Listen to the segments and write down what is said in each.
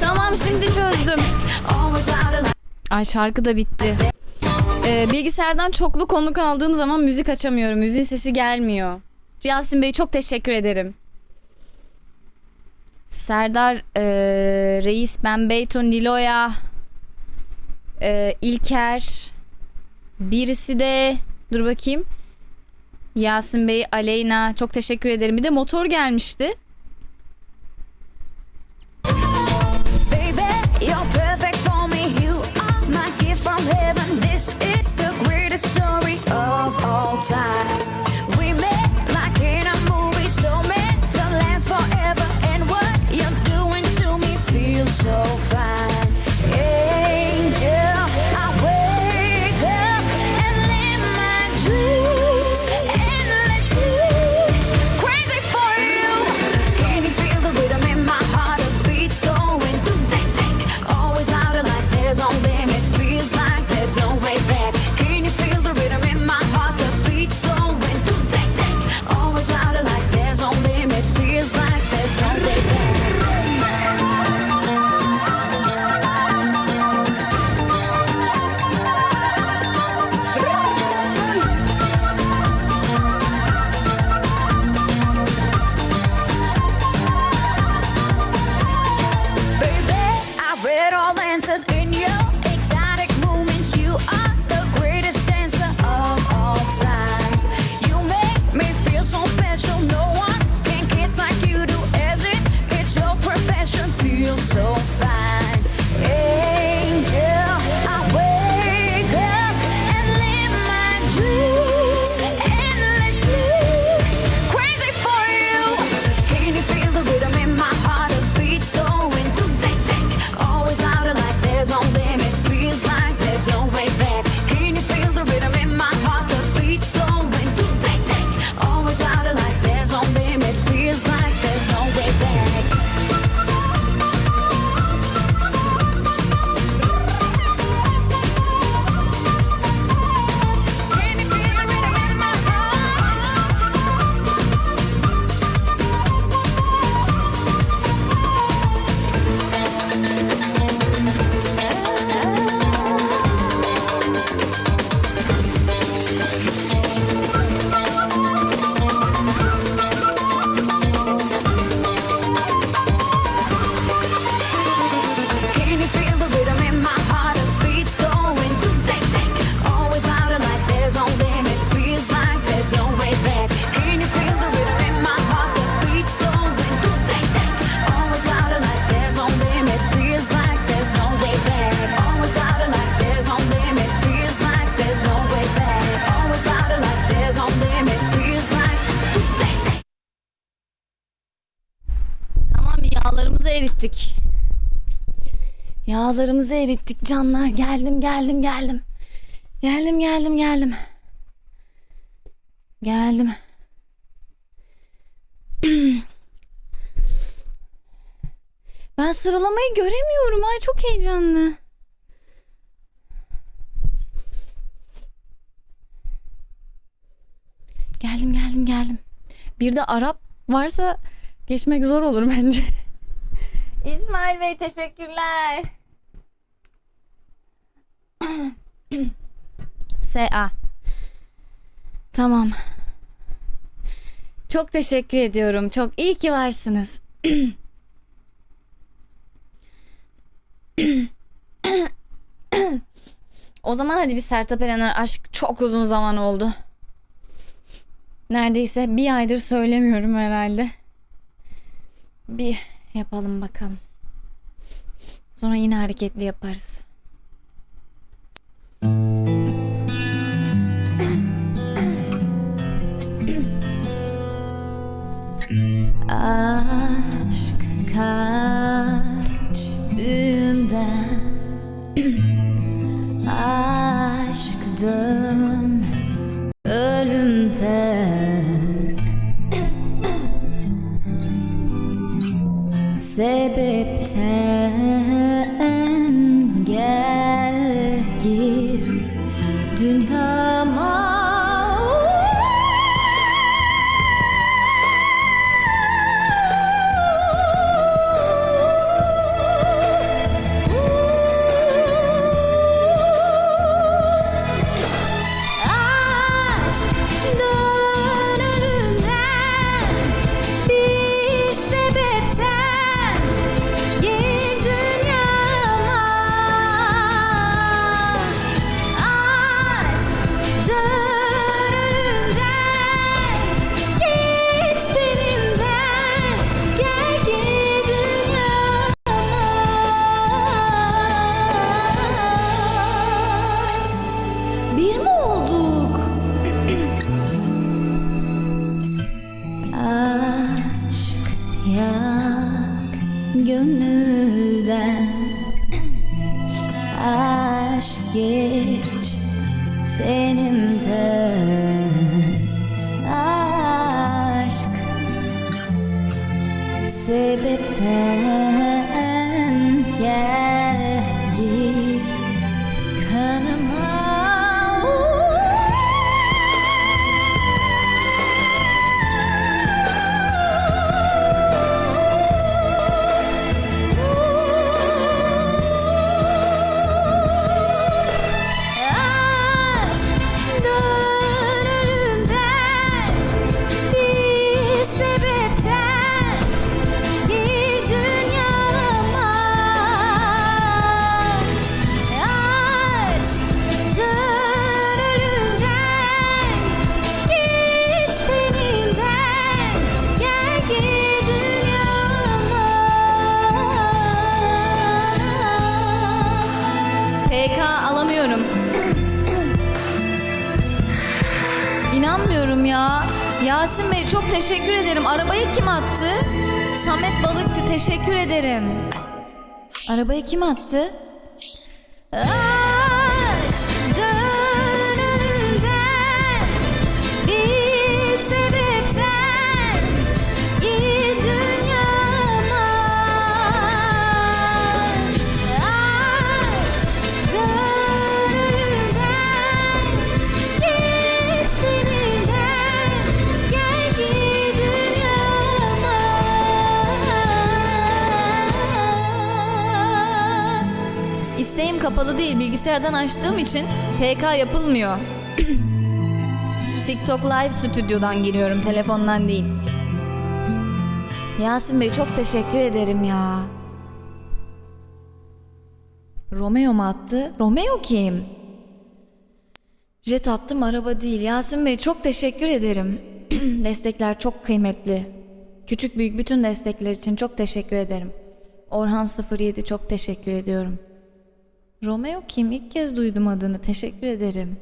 Tamam şimdi çözdüm. Ay şarkı da bitti. Ee, bilgisayardan çoklu konuk aldığım zaman müzik açamıyorum. Müziğin sesi gelmiyor. Yasin Bey çok teşekkür ederim. Serdar e, Reis, Ben Beyton, Niloya, e, İlker. Birisi de dur bakayım. Yasin Bey, Aleyna çok teşekkür ederim. Bir de motor gelmişti. Rüyalarımızı erittik canlar. Geldim geldim geldim. Geldim geldim geldim. Geldim. Ben sıralamayı göremiyorum. Ay çok heyecanlı. Geldim geldim geldim. Bir de Arap varsa geçmek zor olur bence. İsmail Bey teşekkürler. SA. Tamam. Çok teşekkür ediyorum. Çok iyi ki varsınız. o zaman hadi bir Sertab Erener aşk çok uzun zaman oldu. Neredeyse bir aydır söylemiyorum herhalde. Bir yapalım bakalım. Sonra yine hareketli yaparız. た。Geç tenimden Aşk sebepten ya. Yasin Bey çok teşekkür ederim. Arabayı kim attı? Samet Balıkçı teşekkür ederim. Arabayı kim attı? Aşk İsteğim kapalı değil. Bilgisayardan açtığım için PK yapılmıyor. TikTok Live stüdyodan giriyorum. Telefondan değil. Yasin Bey çok teşekkür ederim ya. Romeo mu attı? Romeo kim? Jet attım araba değil. Yasin Bey çok teşekkür ederim. Destekler çok kıymetli. Küçük büyük bütün destekler için çok teşekkür ederim. Orhan 07 çok teşekkür ediyorum. Romeo kim? İlk kez duydum adını. Teşekkür ederim.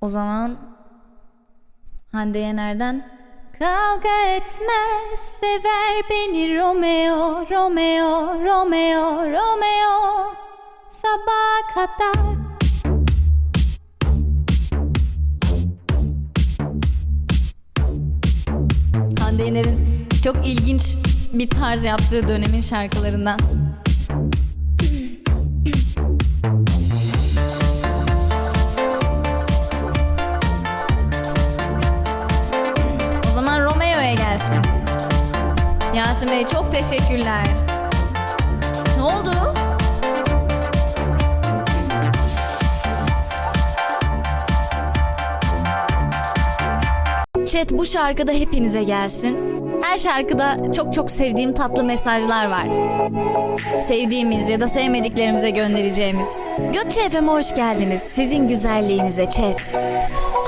o zaman Hande Yener'den Kavga etmez, sever beni Romeo, Romeo, Romeo, Romeo Sabaha kadar Hande çok ilginç bir tarz yaptığı dönemin şarkılarından. O zaman Romeo'ya gelsin. Yasin Bey çok teşekkürler. Ne oldu? Chat bu şarkıda hepinize gelsin. Her şarkıda çok çok sevdiğim tatlı mesajlar var. Sevdiğimiz ya da sevmediklerimize göndereceğimiz. Gökçe FM'e hoş geldiniz. Sizin güzelliğinize chat.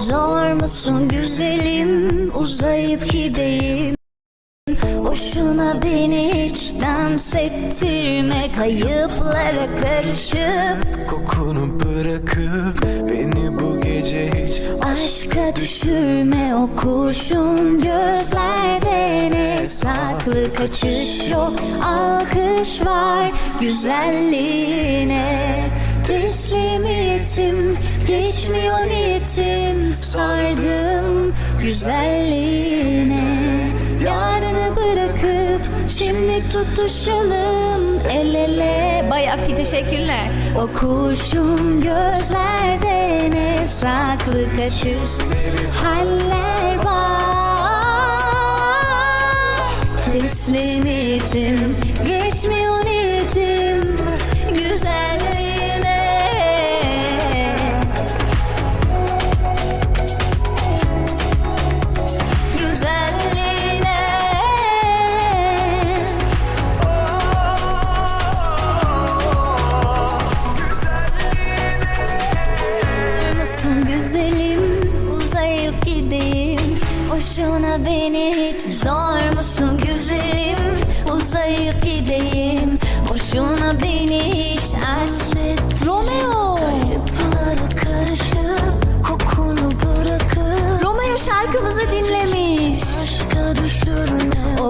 Zor musun güzelim, uzayıp gideyim Boşuna beni hiç dans ettirme Kayıplara karışıp Kokunu bırakıp beni bu gece hiç Aşka düşürme o kurşun gözlerde ne? Saklı kaçış yok alkış var güzelliğine. Teslimiyetim geçmiyor niyetim. Sardım güzelliğine Yarını bırakıp şimdi tutuşalım. El ele. Bay Afi teşekkürler. o kurşun gözlerde ne saklı kaçış haller var. Teslimiyetim geçmiyor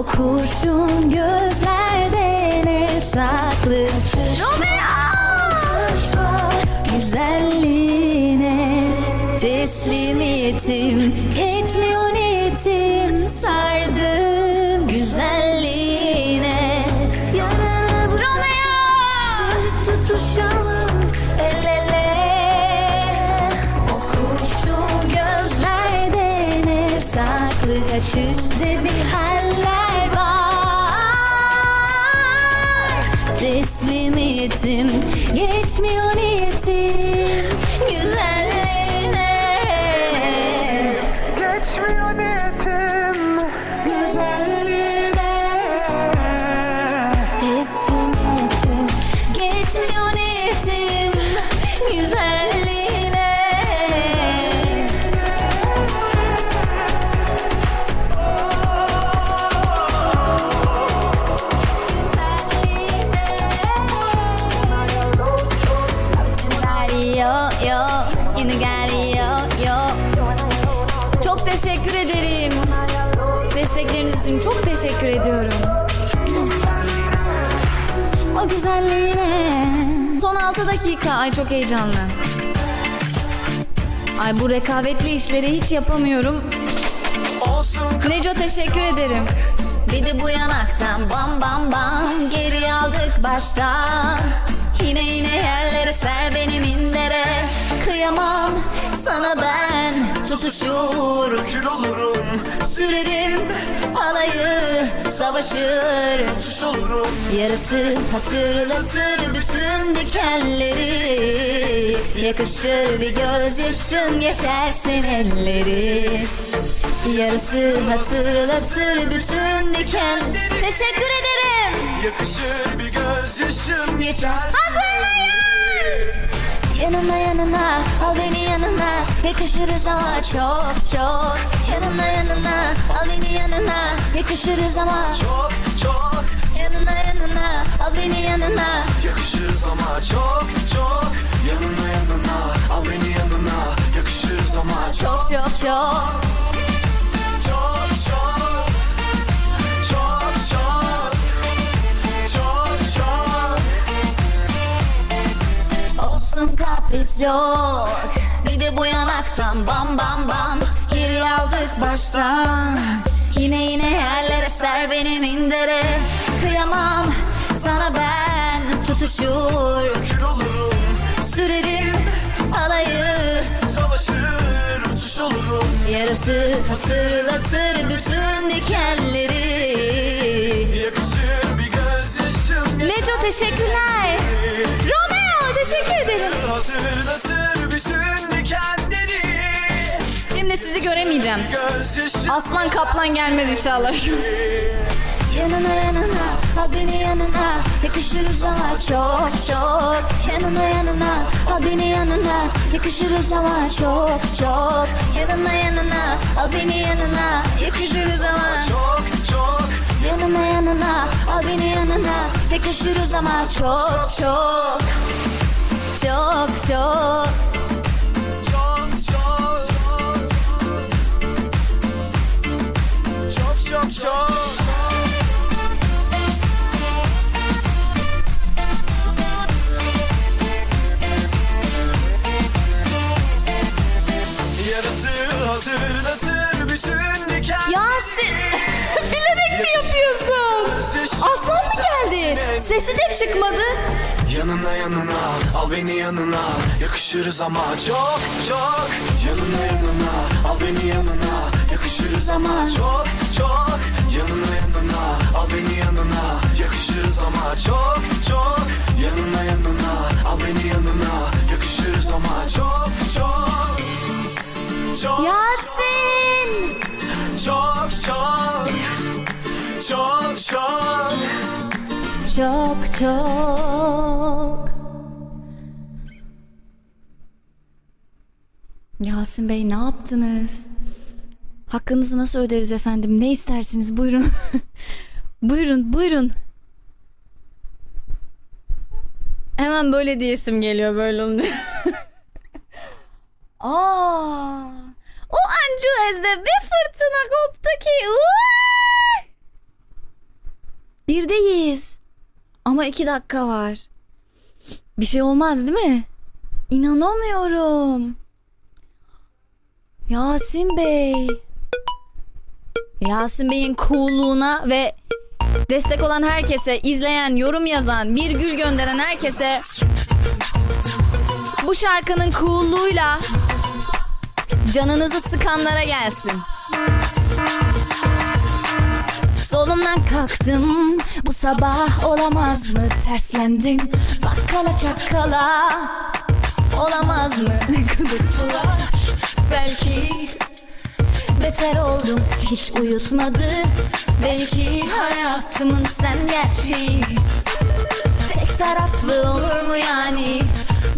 O kurşun gözlerde ne saklı Romeo! Güzelliğine teslimiyetim Geçmiyor niyetim sardım güzelliğine. Yanarım Romeo! Tutuşalım el ele. O kurşun gözlerde ne saklı kaçışta bir Teslimiyetim geçmiyor niyetim 6 dakika. Ay çok heyecanlı. Ay bu rekabetli işleri hiç yapamıyorum. Neco teşekkür ederim. Bir de bu yanaktan bam bam bam geri aldık baştan. Yine yine yerlere ser benim indere Kıyamam sana ben tutuşur. Kül olurum. Sürerim halayı savaşır. Tuş olurum. Yarısı hatırlatır bütün dikenleri. Yakışır bir gözyaşın geçersin elleri. Yarısı hatırlatır bütün diken Teşekkür ederim. Yakışır bir gözyaşın Geçer Hazırlayın Yanına yanına al beni yanına. Yakışırız ama çok çok. Yanına yanına al beni yanına. Yakışırız ama Çok çok. Yanına yanına al beni yanına. Yakışırız ama çok çok. Yanına yanına al beni yanına. Yakışırız ama çok Çok. çok Olsun kapris yok. Bir de bu yanaktan bam bam bam. Geri aldık baştan. Yine yine yerlere ser benim indere. Kıyamam sana ben. Tutuşur Kül olurum. Sürerim alayı. Savaşır uçuş olurum. Yarısı hatırlatır bütün dikenleri. Yakışır bir gözyaşın Neco teşekkürler. Romeo teşekkür ederim. Hatırlatır bütün dikenleri. Şimdi sizi göremeyeceğim. Aslan kaplan gelmez inşallah. Yanına yanına al beni yanına. Yakışırız ama çok çok. Yanına yanına al beni yanına. Yakışırız ama çok çok. Yanına yanına al beni yanına. Yakışırız ama Çok çok. Yanına yanına al beni yanına. Yakışırız ama çok çok Çok çok. Çok çok. Çok çok çok. Yarası hatırlatır Sesi de çıkmadı. Yanına yanına al beni yanına Yakışırız ama çok çok. Yanına yanına al beni yanına. Yakışırız ama çok çok. Yanına yanına al beni yanına. Yakışırız ama çok Çok çok Yasin Bey ne yaptınız? Hakkınızı nasıl öderiz efendim? Ne istersiniz? Buyurun. buyurun, buyurun. Hemen böyle diyesim geliyor böyle olunca. Aa! O Ancuez'de bir fırtına koptu ki. Uy! Birdeyiz. Ama iki dakika var. Bir şey olmaz değil mi? İnanamıyorum. Yasin Bey. Yasin Bey'in coolluğuna ve destek olan herkese, izleyen, yorum yazan, bir gül gönderen herkese bu şarkının coolluğuyla canınızı sıkanlara gelsin. Solumdan kalktım. Bu sabah olamaz mı? Terslendim. Bakkala çakkala. Olamaz mı? Gıdıktılar belki beter oldum. Hiç uyutmadı. Belki hayatımın sen gerçeği. Tek taraflı olur mu yani?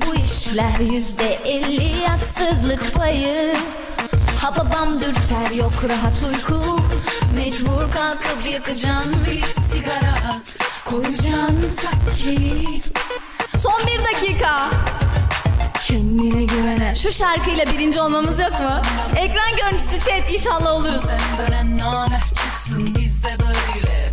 Bu işler yüzde elli haksızlık payı Hababam dürter yok rahat uyku. Mecbur kalkıp yakacaksın bir sigara. Koyacaksın takki Son bir dakika. Kendine güvenen Şu şarkıyla birinci olmamız yok mu? Ekran görüntüsü chat inşallah oluruz. Dönen namert çıksın bizde böyle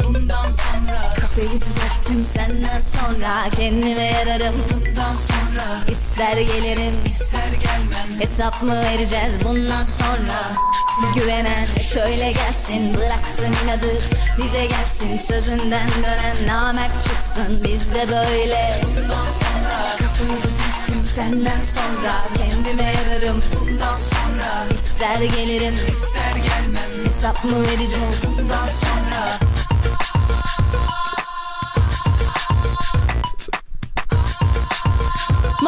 Kafayı düzelttim senden sonra. Kendime yararım Bundan sonra. İster gelirim ister gelmem. Hesap mı vereceğiz bundan sonra? Güvenen şöyle gelsin. Bıraksın inadı Bize gelsin. Sözünden dönen namert çıksın. Bizde böyle Bundan sonra. Kafamı düzelttim senden sonra. Kendime yararım bundan sonra. İster gelirim ister gelmem. Hesap mı vereceğiz? bundan sonra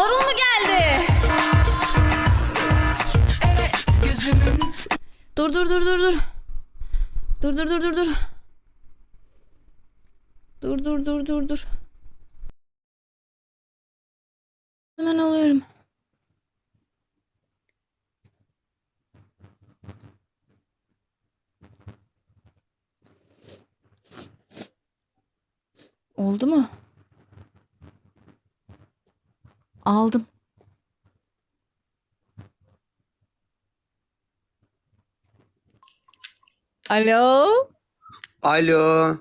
Marul mu geldi? Dur dur dur dur dur. Dur dur dur dur dur. Dur dur dur dur dur. Hemen alıyorum. Oldu mu? Aldım. Alo? Alo.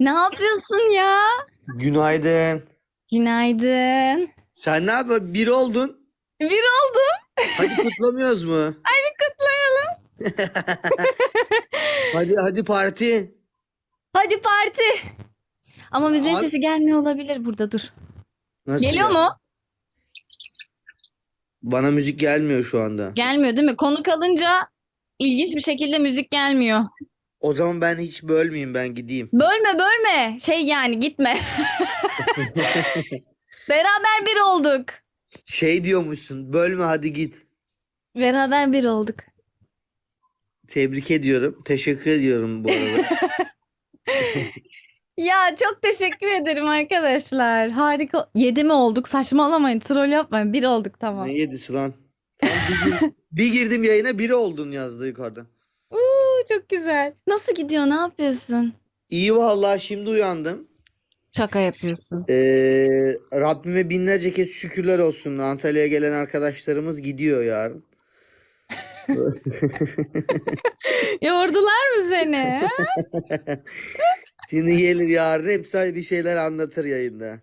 Ne yapıyorsun ya? Günaydın. Günaydın. Sen ne yapıyorsun? Bir oldun. Bir oldum. Hadi kutlamıyoruz mu? Hadi kutlayalım. Hadi hadi parti. Hadi parti. Ama müziğin Abi- sesi gelmiyor olabilir burada dur. Nasıl Geliyor ya? mu? Bana müzik gelmiyor şu anda. Gelmiyor değil mi? Konu kalınca ilginç bir şekilde müzik gelmiyor. O zaman ben hiç bölmeyeyim ben gideyim. Bölme bölme. Şey yani gitme. Beraber bir olduk. Şey diyormuşsun. Bölme hadi git. Beraber bir olduk. Tebrik ediyorum. Teşekkür ediyorum bu arada. Ya çok teşekkür ederim arkadaşlar. Harika. Yedi mi olduk? Saçmalamayın. Troll yapmayın. Bir olduk tamam. Ne yedisi lan? Tam bir, gir- bir girdim yayına biri oldun yazdı yukarıda. Uuu çok güzel. Nasıl gidiyor? Ne yapıyorsun? İyi vallahi şimdi uyandım. Şaka yapıyorsun. Ee, Rabbime binlerce kez şükürler olsun. Antalya'ya gelen arkadaşlarımız gidiyor yarın. Yordular mı seni? Şimdi gelir yarın hepsi bir şeyler anlatır yayında.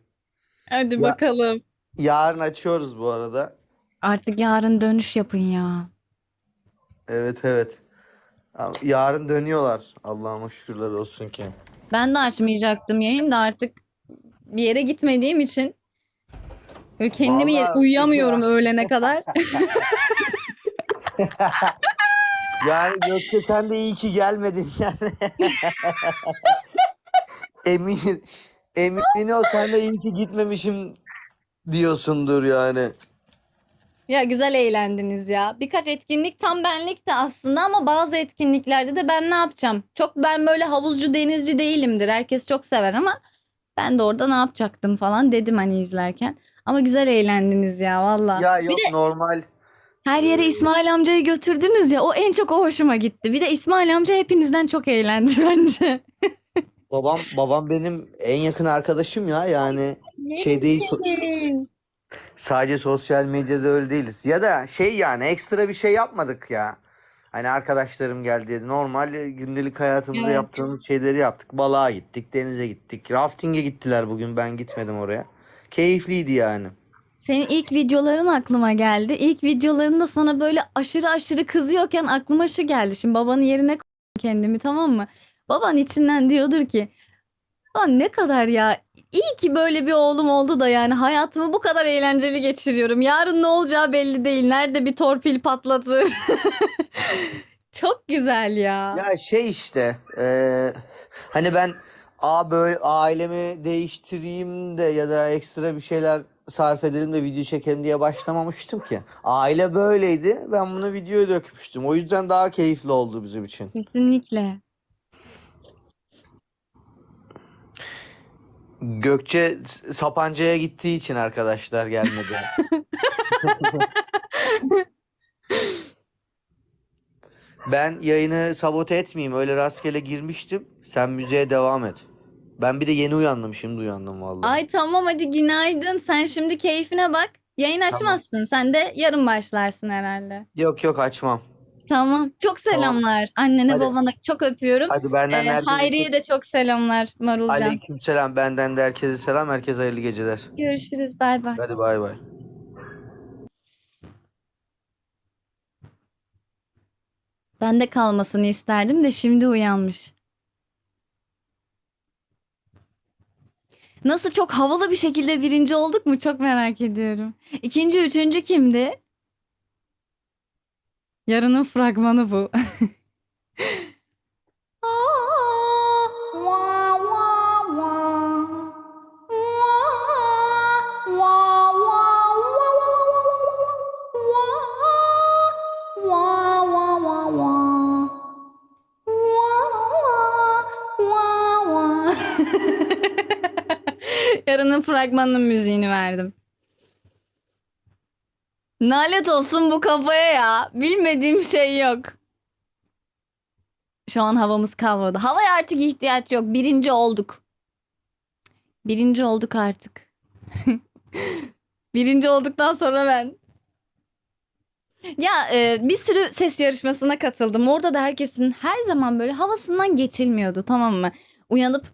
Hadi Ya- bakalım. Yarın açıyoruz bu arada. Artık yarın dönüş yapın ya. Evet evet. Yarın dönüyorlar. Allah'ıma şükürler olsun ki. Ben de açmayacaktım yayın da artık bir yere gitmediğim için böyle kendimi Vallahi- uyuyamıyorum öğlene kadar. Yani Gökçe sen de iyi ki gelmedin yani. Emin emin ol sen de iyi ki gitmemişim diyorsundur yani. Ya güzel eğlendiniz ya. Birkaç etkinlik tam benlik de aslında ama bazı etkinliklerde de ben ne yapacağım? Çok ben böyle havuzcu denizci değilimdir. Herkes çok sever ama ben de orada ne yapacaktım falan dedim hani izlerken. Ama güzel eğlendiniz ya valla. Ya Bir yok de normal. her yere İsmail amcayı götürdünüz ya o en çok o hoşuma gitti. Bir de İsmail amca hepinizden çok eğlendi bence. Babam babam benim en yakın arkadaşım ya yani şey değil so- sadece sosyal medyada öyle değiliz. Ya da şey yani ekstra bir şey yapmadık ya. Hani arkadaşlarım geldi dedi. Normal gündelik hayatımızda Evet. yaptığımız şeyleri yaptık. Balığa gittik, denize gittik. Rafting'e gittiler bugün. Ben gitmedim oraya. Keyifliydi yani. Senin ilk videoların aklıma geldi. İlk videolarında sana böyle aşırı aşırı kızıyorken aklıma şu geldi. Şimdi babanın yerine koy kendimi tamam mı? Baban içinden diyordur ki Lan ne kadar ya iyi ki böyle bir oğlum oldu da yani hayatımı bu kadar eğlenceli geçiriyorum. Yarın ne olacağı belli değil. Nerede bir torpil patlatır. Çok güzel ya. Ya şey işte eee, hani ben a böyle ailemi değiştireyim de ya da ekstra bir şeyler sarf edelim de video çekelim diye başlamamıştım ki. Aile böyleydi. Ben bunu videoya dökmüştüm. O yüzden daha keyifli oldu bizim için. Kesinlikle. Gökçe Sapanca'ya gittiği için arkadaşlar gelmedi. Ben yayını sabote etmeyeyim. Öyle rastgele girmiştim. Sen müziğe devam et. Ben bir de yeni uyandım. Şimdi uyandım vallahi. Ay tamam hadi günaydın. Sen şimdi keyfine bak. Yayın açmazsın. Sen de yarın başlarsın herhalde. Yok yok açmam. Tamam. Çok selamlar. Annene Hadi. babana çok öpüyorum. Hadi benden Ee, herkese Hayri'ye de çok selamlar Marulcan. Aleykümselam. Benden de herkese selam. Herkese hayırlı geceler. Görüşürüz. Bay bay. Hadi bay bay. Ben de kalmasını isterdim de şimdi uyanmış. Nasıl çok havalı bir şekilde birinci olduk mu? Çok merak ediyorum. İkinci, üçüncü kimdi? Yarının fragmanı bu. Yarının fragmanının müziğini verdim. Nalet olsun bu kafaya ya. Bilmediğim şey yok. Şu an havamız kalmadı. Havaya artık ihtiyaç yok. Birinci olduk. Birinci olduk artık. Birinci olduktan sonra ben. Ya e, bir sürü ses yarışmasına katıldım. Orada da herkesin her zaman böyle havasından geçilmiyordu tamam mı? Uyanıp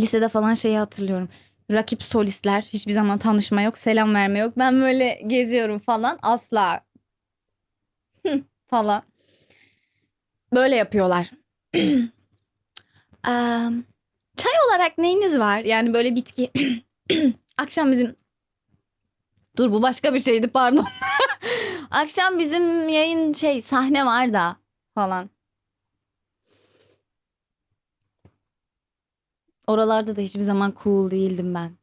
lisede falan şeyi hatırlıyorum. Rakip solistler hiçbir zaman tanışma yok, selam verme yok. Ben böyle geziyorum falan asla falan. Böyle yapıyorlar. Am, çay olarak neyiniz var? Yani böyle bitki. Akşam bizim Dur bu başka bir şeydi pardon. Akşam bizim yayın şey sahne var da falan. Oralarda da hiçbir zaman cool değildim ben.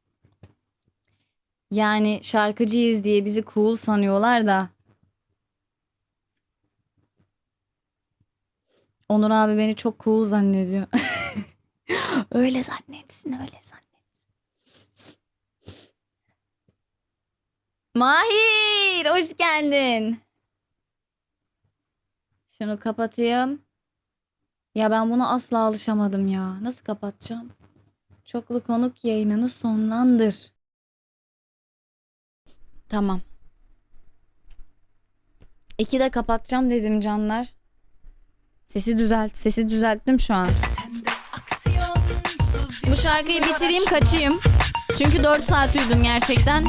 Yani şarkıcıyız diye bizi cool sanıyorlar da. Onur abi beni çok cool zannediyor. Öyle zannetsin, öyle zannetsin. Mahir, hoş geldin. Şunu kapatayım. Ya ben buna asla alışamadım ya. Nasıl kapatacağım? Çoklu konuk yayınını sonlandır. Tamam. İki de kapatacağım dedim canlar. Sesi düzelt, sesi düzelttim şu an. Bu şarkıyı bitireyim kaçayım. Çünkü 4 saat uyudum gerçekten.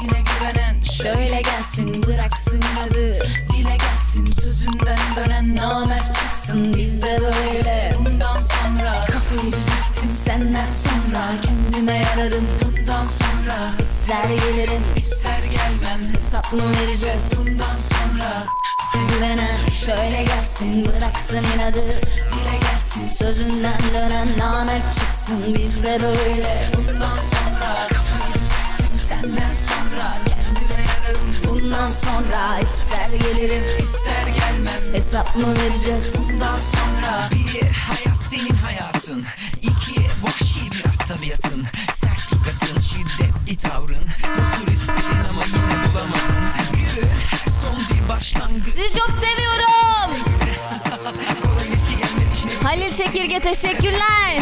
Şöyle gelsin bıraksın adı Dile gelsin sözünden dönen namert çıksın bizde böyle Bundan sonra kafayı düzelttim senden sonra Kendime yararım bundan sonra İster gelirim ister gelmem. Hesap vereceğiz bundan sonra. Güvenen şöyle gelsin bıraksın inadı Dile gelsin. Sözünden dönen namert çıksın bizde böyle Bundan sonra. Kafayı senden sonra. yararım bundan sonra ister gelirim ister gelmem. Hesap mı vereceğiz. Bundan sonra Bir, hayat senin hayatın. İki, vahşi biraz tabiatın. Sert lügatın, şiddetli tavrın. Huzur istedin ama yine bulamadın. Yürü, her son bir başlangıç. Sizi çok seviyorum. Halil Çekirge teşekkürler.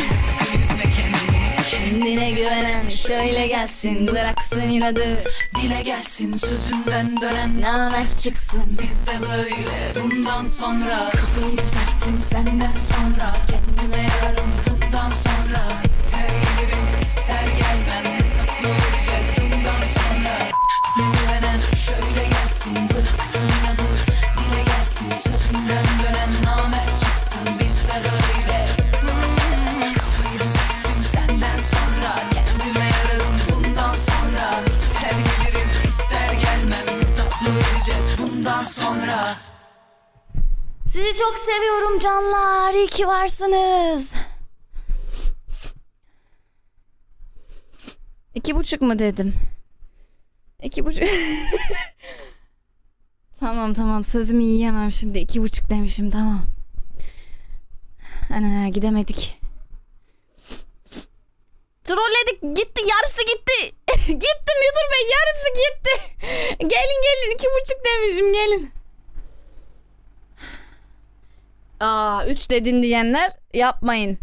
Kendine güvenen şöyle gelsin. Bıraksın inadı Dile gelsin. Sözünden dönen namert çıksın. Bizde böyle bundan sonra. Kafayı serttim senden sonra. Kendime yararım Sizi çok seviyorum canlar. İyi ki varsınız. İki buçuk mu dedim? İki buçuk. tamam tamam sözümü yiyemem şimdi. İki buçuk demişim tamam. Ana gidemedik. Trolledik gitti yarısı gitti. gitti müdür bey yarısı gitti. gelin gelin iki buçuk demişim gelin. Aa 3 dedin diyenler yapmayın.